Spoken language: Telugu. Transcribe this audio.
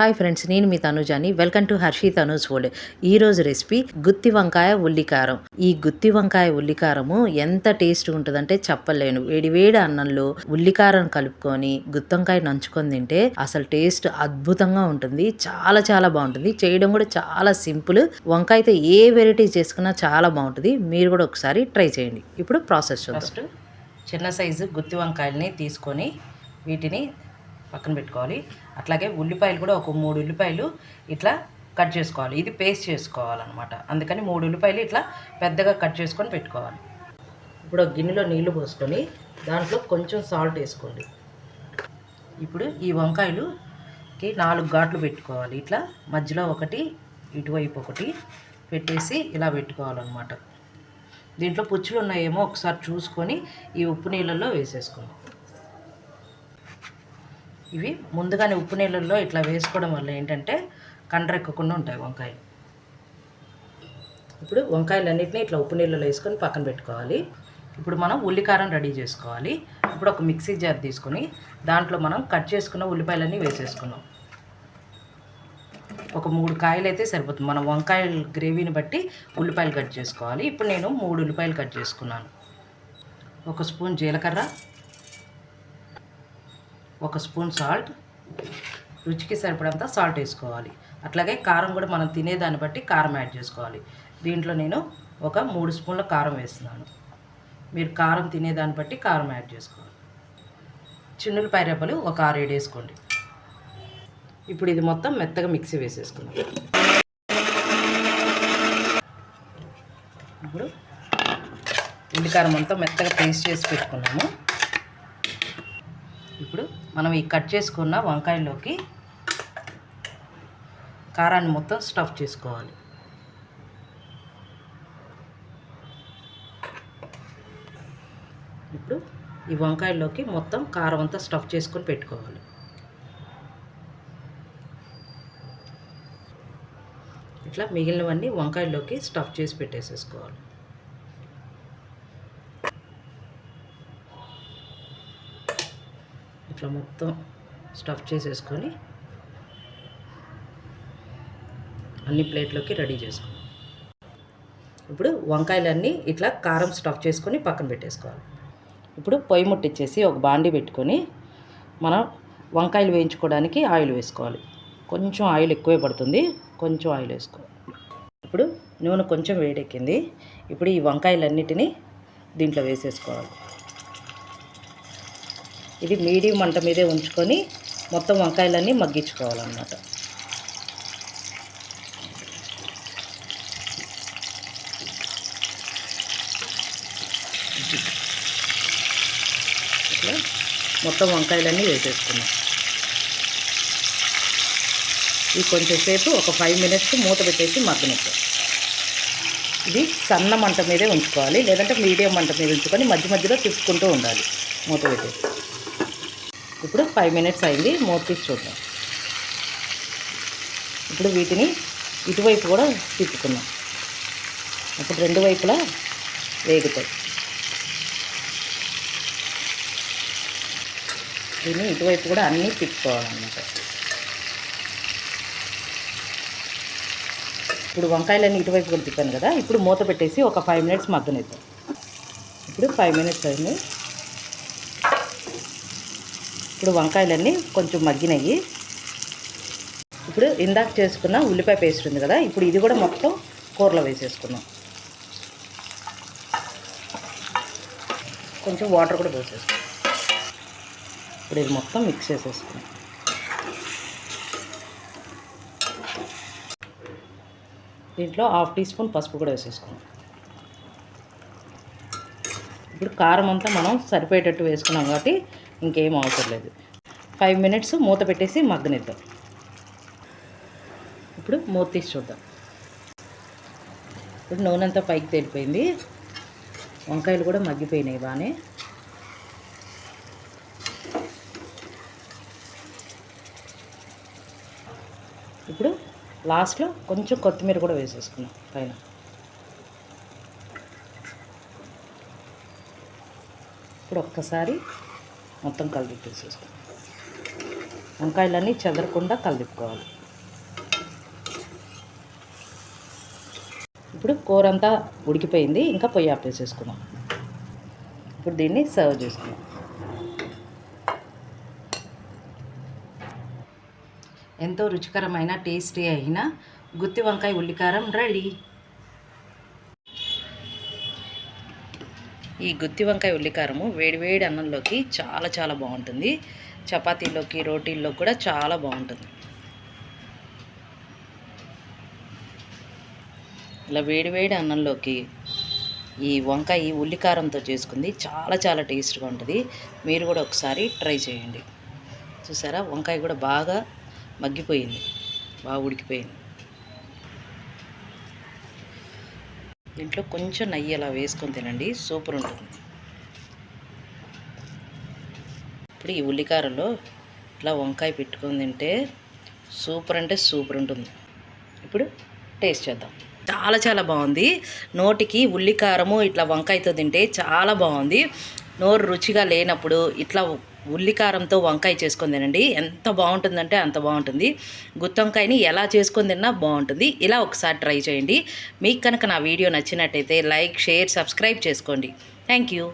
హాయ్ ఫ్రెండ్స్ నేను మీ తనుజాని. Welcome to Harshi Tanuj food ఈరోజు రెసిపీ గుత్తి వంకాయ ఉల్లికారం. ఈ గుత్తి వంకాయ ఉల్లికారము ఎంత టేస్ట్ ఉంటుందంటే చెప్పలేను. వేడివేడి అన్నంలో ఉల్లికారం కలుపుకొని గుత్తంకాయ నంచుకొని తింటే అసలు టేస్ట్ అద్భుతంగా ఉంటుంది. చాలా చాలా బాగుంటుంది. చేయడం కూడా చాలా సింపుల్. వంకాయ అయితే ఏ వెరైటీ చేసుకున్నా చాలా బాగుంటుంది. మీరు కూడా ఒకసారి ట్రై చేయండి. ఇప్పుడు ప్రాసెస్ చూద్దాం. చిన్న సైజు గుత్తి వంకాయలని తీసుకొని వీటిని పక్కన పెట్టుకోవాలి. అట్లాగే ఉల్లిపాయలు కూడా ఒక మూడు ఉల్లిపాయలు ఇట్లా కట్ చేసుకోవాలి. ఇది పేస్ట్ చేసుకోవాలన్నమాట. అందుకని మూడు ఉల్లిపాయలు ఇట్లా పెద్దగా కట్ చేసుకొని పెట్టుకోవాలి. ఇప్పుడు గిన్నెలో నీళ్ళు పోసుకొని దాంట్లో కొంచెం సాల్ట్ వేసుకోండి. ఇప్పుడు ఈ వంకాయలుకి నాలుగు ఘాట్లు పెట్టుకోవాలి. ఇట్లా మధ్యలో ఒకటి ఇటువైపు ఒకటి పెట్టేసి ఇలా పెట్టుకోవాలన్నమాట. దీంట్లో పుచ్చులు ఉన్నాయేమో ఒకసారి చూసుకొని ఈ ఉప్పు నీళ్ళల్లో వేసేసుకోండి ఇవి ముందుగానే ఉప్పు నీళ్ళల్లో ఇట్లా వేసుకోవడం వల్ల ఏంటంటే కండ్రెక్కకుండా ఉంటాయి వంకాయలు. ఇప్పుడు వంకాయలన్నింటినీ ఇట్లా ఉప్పు నీళ్ళలో వేసుకొని పక్కన పెట్టుకోవాలి. ఇప్పుడు మనం ఉల్లికారం రెడీ చేసుకోవాలి. ఇప్పుడు ఒక మిక్సీ జార్ తీసుకొని దాంట్లో మనం కట్ చేసుకున్న ఉల్లిపాయలన్నీ వేసేసుకున్నాం ఒక మూడు కాయలు అయితే సరిపోతుంది. మనం వంకాయల గ్రేవీని బట్టి ఉల్లిపాయలు కట్ చేసుకోవాలి. ఇప్పుడు నేను మూడు ఉల్లిపాయలు కట్ చేసుకున్నాను. ఒక స్పూన్ జీలకర్ర ఒక స్పూన్ సాల్ట్. రుచికి సరిపడంత సాల్ట్ వేసుకోవాలి. అట్లాగే కారం కూడా మనం తినేదాన్ని బట్టి కారం యాడ్ చేసుకోవాలి. దీంట్లో నేను ఒక మూడు స్పూన్ల కారం వేస్తున్నాను. మీరు కారం తినేదాన్ని బట్టి కారం యాడ్ చేసుకోవాలి. చిన్నులపాయ రెబ్బలు ఒక ఆరేడు వేసుకోండి. ఇప్పుడు ఇది మొత్తం మెత్తగా మిక్సీ వేసేసుకున్నాం ఇప్పుడు ఉల్లికారం అంతా మెత్తగా పేస్ట్ చేసి పెట్టుకున్నాము. ఇప్పుడు మనం ఈ కట్ చేసుకున్న వంకాయలోకి కారాన్ని మొత్తం స్టఫ్ చేసుకోవాలి. ఇప్పుడు ఈ వంకాయల్లోకి మొత్తం కారం అంతా స్టఫ్ చేసుకొని పెట్టుకోవాలి. ఇట్లా మిగిలినవన్నీ వంకాయల్లోకి స్టఫ్ చేసి పెట్టేసేసుకోవాలి. ఇట్లా మొత్తం స్టఫ్ చేసేసుకొని అన్ని ప్లేట్లోకి రెడీ చేసుకోవాలి ఇప్పుడు వంకాయలన్నీ ఇట్లా కారం స్టఫ్ చేసుకొని పక్కన పెట్టేసుకోవాలి. ఇప్పుడు పొయ్యి ముట్టించేసి ఒక బాండి పెట్టుకొని మనం వంకాయలు వేయించుకోవడానికి ఆయిల్ వేసుకోవాలి. కొంచెం ఆయిల్ ఎక్కువే పడుతుంది కొంచెం ఆయిల్ వేసుకోవాలి ఇప్పుడు నూనె కొంచెం వేడెక్కింది. ఇప్పుడు ఈ వంకాయలన్నిటినీ దీంట్లో వేసేసుకోవాలి. ఇది మీడియం మంట మీదే ఉంచుకొని మొత్తం వంకాయలన్నీ మగ్గించుకోవాలన్నమాట. ఇట్లా మొత్తం వంకాయలన్నీ వేసేసుకున్నాం. ఇది కొంచెంసేపు ఒక ఫైవ్ మినిట్స్ మూత పెట్టేసి మగ్గనిద్దాం. ఇది సన్న మంట మీదే ఉంచుకోవాలి లేదంటే మీడియం మంట మీద ఉంచుకొని మధ్య మధ్యలో తిప్పుకుంటూ ఉండాలి మూత పెట్టేసి. ఇప్పుడు ఫైవ్ మినిట్స్ అయింది. మూత తీసి చూద్దాం. ఇప్పుడు వీటిని ఇటువైపు కూడా తిప్పుకున్నాం అప్పుడు రెండు వైపులా వేగుతాయి. దీన్ని ఇటువైపు కూడా అన్నీ తిప్పుకోవాలన్నమాట. ఇప్పుడు వంకాయలన్నీ ఇటువైపు కూడా తిప్పాను కదా. ఇప్పుడు మూత పెట్టేసి ఒక ఫైవ్ మినిట్స్ మగ్గనిద్దాం. ఇప్పుడు ఫైవ్ మినిట్స్ అయింది. ఇప్పుడు వంకాయలన్నీ కొంచెం మగ్గినాయి. ఇప్పుడు ఇందాక చేసుకున్న ఉల్లిపాయ పేస్ట్ ఉంది కదా ఇప్పుడు ఇది కూడా మొత్తం కూరలో వేసేసుకున్నాం కొంచెం వాటర్ కూడా పోసేసుకున్నాం ఇప్పుడు ఇది మొత్తం మిక్స్ చేసేసుకున్నాం దీంట్లో హాఫ్ టీ స్పూన్ పసుపు కూడా వేసేసుకున్నాం ఇప్పుడు కారం అంతా మనం సరిపోయేటట్టు వేసుకున్నాం కాబట్టి ఇంకేం అవసరం లేదు. ఫైవ్ మినిట్స్ మూత పెట్టేసి మగ్గనిద్దాం. ఇప్పుడు మూత తీసి చూద్దాం. ఇప్పుడు నూనె అంతా పైకి తేలిపోయింది. వంకాయలు కూడా మగ్గిపోయినాయి బాగానే. ఇప్పుడు లాస్ట్లో కొంచెం కొత్తిమీర కూడా వేసేసుకున్నాం పైన. ఇప్పుడు ఒక్కసారి మొత్తం కలిపి వంకాయలన్నీ చెదరకుండా కలిపుకోవాలి. ఇప్పుడు కూర అంతా ఉడికిపోయింది ఇంకా పొయ్యి ఆపేసేసుకున్నాం ఇప్పుడు దీన్ని సర్వ్ చేసుకుందాం. ఎంతో రుచికరమైన టేస్టీ అయిన గుత్తి వంకాయ ఉల్లికారం రెడీ. ఈ గుత్తి వంకాయ ఉల్లికారము వేడివేడి అన్నంలోకి చాలా చాలా బాగుంటుంది. చపాతీలోకి రోటీల్లో కూడా చాలా బాగుంటుంది. ఇలా వేడివేడి అన్నంలోకి ఈ వంకాయ ఉల్లికారంతో చేసుకుంది. చాలా చాలా టేస్ట్గా ఉంటుంది. మీరు కూడా ఒకసారి ట్రై చేయండి. చూసారా? వంకాయ కూడా బాగా మగ్గిపోయింది. బాగా ఉడికిపోయింది. దీంట్లో కొంచెం నెయ్యి అలా వేసుకొని తినండి. సూపర్ ఉంటుంది. ఇప్పుడు ఈ ఉల్లికారంలో ఇట్లా వంకాయ పెట్టుకొని తింటే సూపర్ అంటే సూపర్ ఉంటుంది. ఇప్పుడు టేస్ట్ చేద్దాం. చాలా చాలా బాగుంది. నోటికి ఉల్లికారము ఇట్లా వంకాయతో తింటే చాలా బాగుంది. నోరు రుచిగా లేనప్పుడు ఇట్లా ఉల్లికారంతో వంకాయ చేసుకొని తినండి. ఎంత బాగుంటుందంటే అంత బాగుంటుంది. గుత్తొంకాయని ఎలా చేసుకొని తిన్నా బాగుంటుంది. ఇలా ఒకసారి ట్రై చేయండి. మీకు కనుక నా వీడియో నచ్చినట్టయితే లైక్ షేర్ సబ్స్క్రైబ్ చేసుకోండి. Thank you.